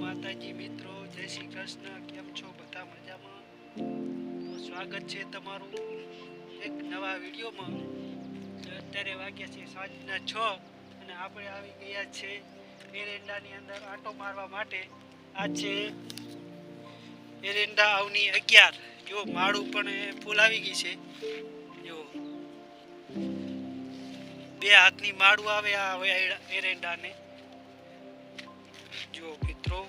માતાજી મિત્રો, જય શ્રી કૃષ્ણ. કેમ છો બધા મજામાં? સ્વાગત છે તમારું એક નવા વિડીયોમાં. અત્યારે વાગ્યા છે સાંજના છ અને આપણે આવી ગયા છે એરેન્ડાની અંદર આંટો મારવા માટે. આ છે એરેન્ડા આવની અગિયાર. જો માળું પણ ફૂલ આવી ગઈ છે. જો બે હાથની માળું આવે આ એરેન્ડાને મિત્રો,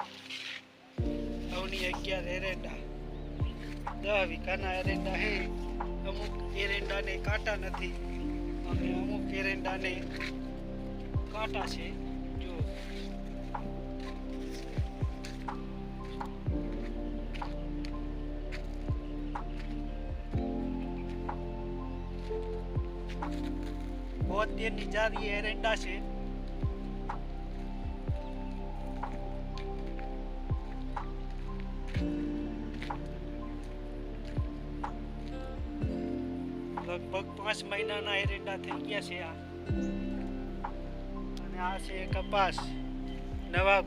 અવની અગિયાર એરેન્ડા દહ વીઘાના એરેન્ડા હે. અમુક એરેન્ડાને કાંટા નથી. અને અમુક એરેન્ડાને કાંટા છે. જો. બોતેરની જારી એરેન્ડા છે. પાંચ મહિનાના થઈ ગયા છે આ. અને આ છે કપાસ, નવાબ.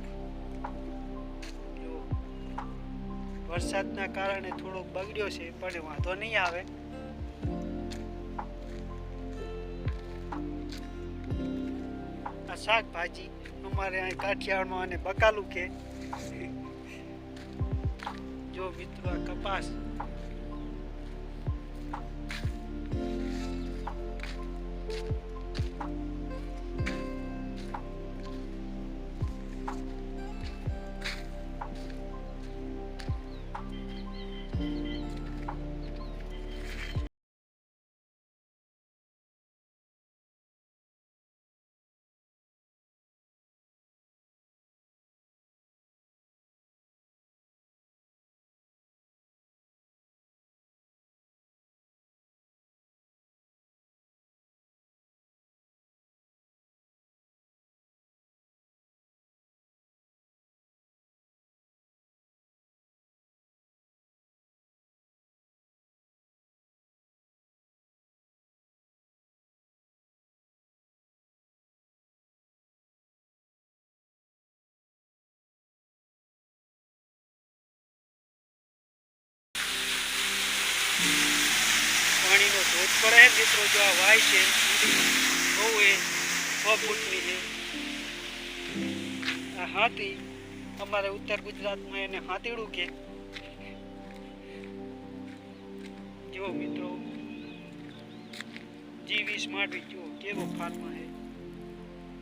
વરસાદના કારણે થોડોક બગડ્યો છે, પણ વાંધો નહીં આવે. આ શાકભાજી અમારે અહીં કાઠિયાવાડમાં અને બકાલું કે જો મિત્રો કપાસ પાણીનો ધોધ પડે છે મિત્રો જો આ વાય છે બહુ એ છ ફૂટની છે આ હાથી અમારે ઉત્તર ગુજરાતમાં એને હાથીડું કે જો મિત્રો જીવી સ્માર્ટ જો કેવો ફાર્મા છે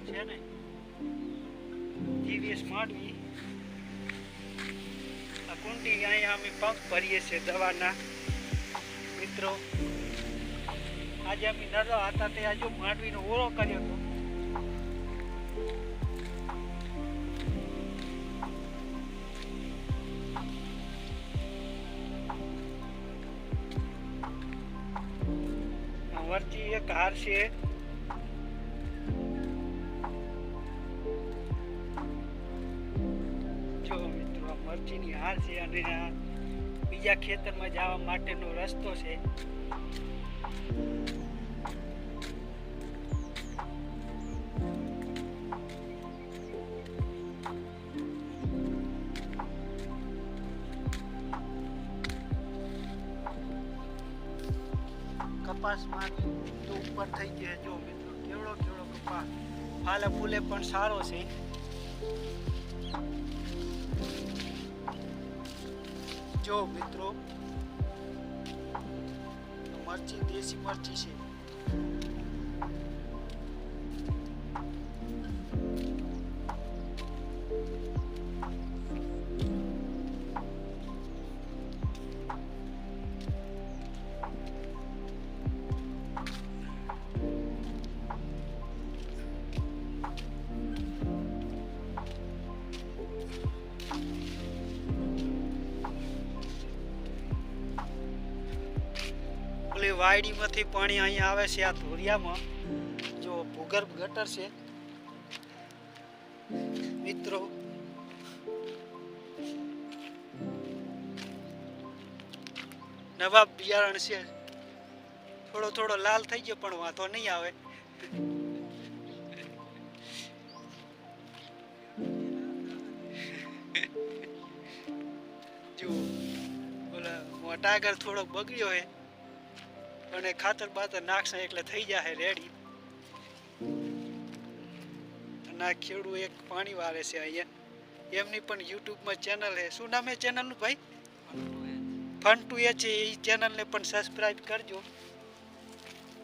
છે ને જીવી સ્માર્ટ આ કુંડી અહીંયા અમે પંપ ભરીએ છીએ દવાના મિત્રો આજે અમે નરો હતા તે આજે માંડવીનો ઓળો કર્યો હતો. વરચી એક હાર છે. જો મિત્રો મરચીની હાર છે અને બીજા ખેતરમાં જવા માટેનો રસ્તો છે. કપાસમાં તો ઉપર થઈ ગયા જો મિત્રો કેવડો કેવડો કપાસ. ફાલે ફૂલે પણ સારો છે. જો મિત્રો મરચી દેશી મરચી છે. ઓલી વાયડીમાંથી પાણી અહીંયા આવે છે આ ધોરિયામાં જો ભૂગર્ભ ગટર છે. મિત્રો. નવાબ બિયારણ છે. થોડો થોડો લાલ થઈ ગયો, પણ વાંધો નહીં આવે. જો ઓલા મોટા આગળ થોડોક બગડ્યો હે એ ખાતર બાતર નાખશે એટલે થઈ જશે રેડી અને ખેડૂ એક પાણી વારે છે અહીંયા. એમની પણ યુટ્યુબમાં ચેનલ છે. શું નામ છે ચેનલનું ભાઈ? ફન ટુ એ છે એ ચેનલને પણ સબસ્ક્રાઈબ કરજો.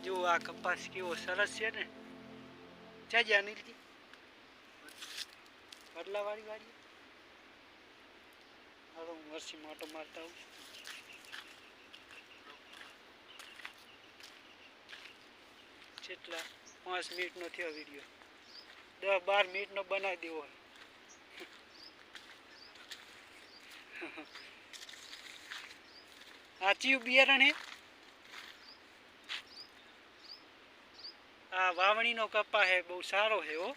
જો આ કપાસ કેવો સરસ છે ને. ચાજી અનિલજી બદલાવાળી વાળી. હાલો હું વરસી માટો મારતા આવું કેટલા પાંચ મિનિટનો થયો વીડિયો દસ બાર મિનિટનો બનાવી દેવો. આ ચિયું બિયારણ હે? આ વાવણીનો કપા હે, બહુ સારો હે ઓ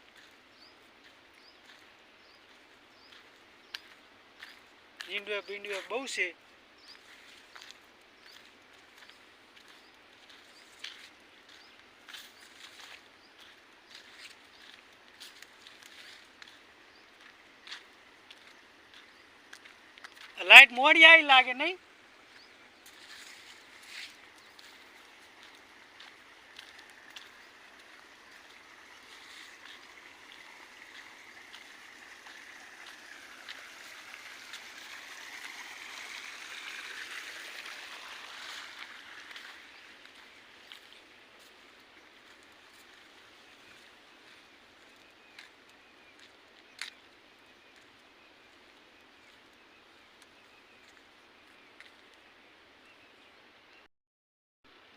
ભીંડવે ભીંડવે બહુ છે. લાઈટ મોડી આવી લાગે નહીં?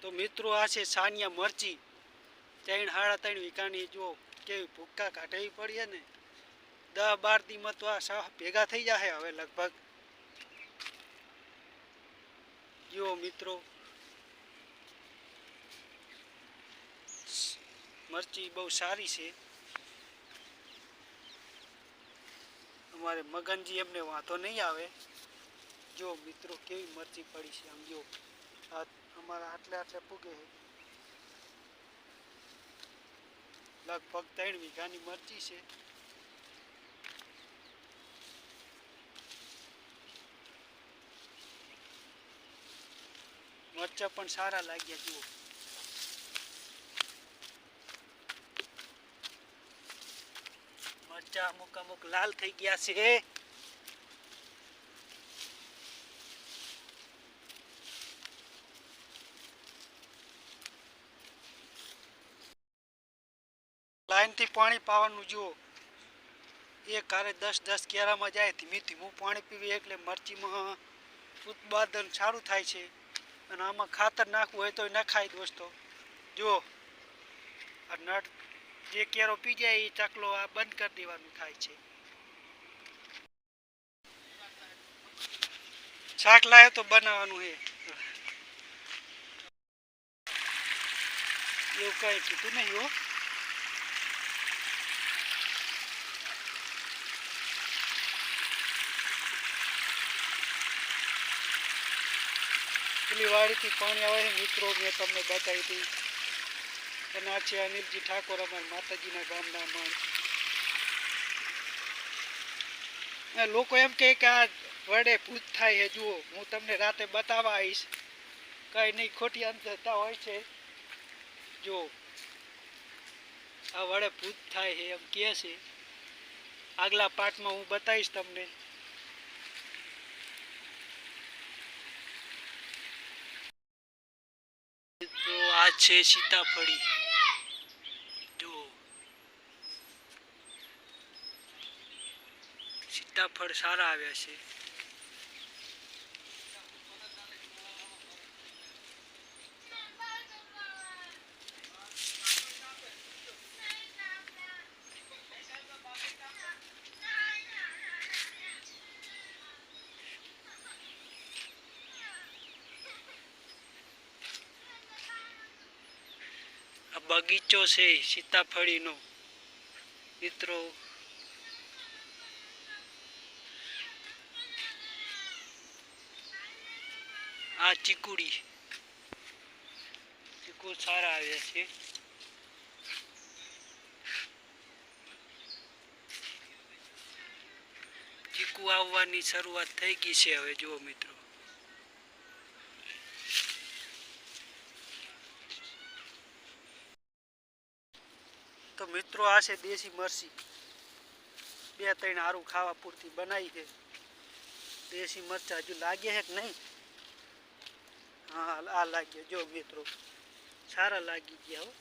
તો મિત્રો આ છે સાનિયા મરચી. ત્રણ હાડા ત્રણ વિકાની જો કેવી ભૂક્કા કાઢવી પડીએ ને દસ બાર દીમાં તો આ સાહ ભેગા થઈ જશે હવે લગભગ. જુઓ મિત્રો. મરચી બહુ સારી છે. અમારે મગનજી એમને વાંધો નહીં આવે. જો મિત્રો કેવી મરચી પડી છે આમ જો આ અમારા આટલે આટલે પૂગે લગભગ ત્રણ વીઘાની મરચી છે. મરચા પણ સારા લાગ્યા, જુઓ. મરચા અમુક અમુક લાલ થઈ ગયા છે. લાઈનથી પાણી પાવાનું જુઓ એક કારે દસ દસ કેરામાં જાય ધીમે ધીમું પાણી પીવી એટલે મરચીમાં ઉત્પાદન સારું થાય છે. અને આમાં ખાતર નાખવું હોય તો નખાય દોસ્તો જુઓ આ નટ જે કેરો પી જાય એ ચકલો આ બંધ કરી દેવાનું થાય છે. શાક લાવે તો બનાવવાનું છે એવું કઈ કીધું નહીં હો. પેલી વાડીથી પાણી આવે છે મિત્રો, મેં તમને બતાવી હતી. અને આ છે અનિલજી ઠાકોર અમારા માતાજીના ગામના માણસ લોકો એમ કહે કે આ વડે ભૂત થાય છે, જુઓ, હું તમને રાતે બતાવવા આવીશ. કઈ નહીં, ખોટી અંધતા હોય છે. જો આ વડે ભૂત થાય છે એમ કહે છે. આગલા પાર્ટમાં હું બતાવીશ તમને તો આ છે સીતાફળી. જો સીતાફળ સારા આવ્યા છે. બગીચો છે, સીતાફળીનો. મિત્રો, આ ચીકુડી. ચીકુ સારા આવ્યા છે. ચીકુ આવવાની શરૂઆત થઈ ગઈ છે હવે, જુઓ મિત્રો. મિત્રો, આ છે દેશી મરચી. બે ત્રણ સારું ખાવા પૂરતી બનાવી છે. દેશી મરચાં હજુ લાગે છે કે નહીં? હા, આ લાગ્યા. જો મિત્રો, સારા લાગી ગયા હો.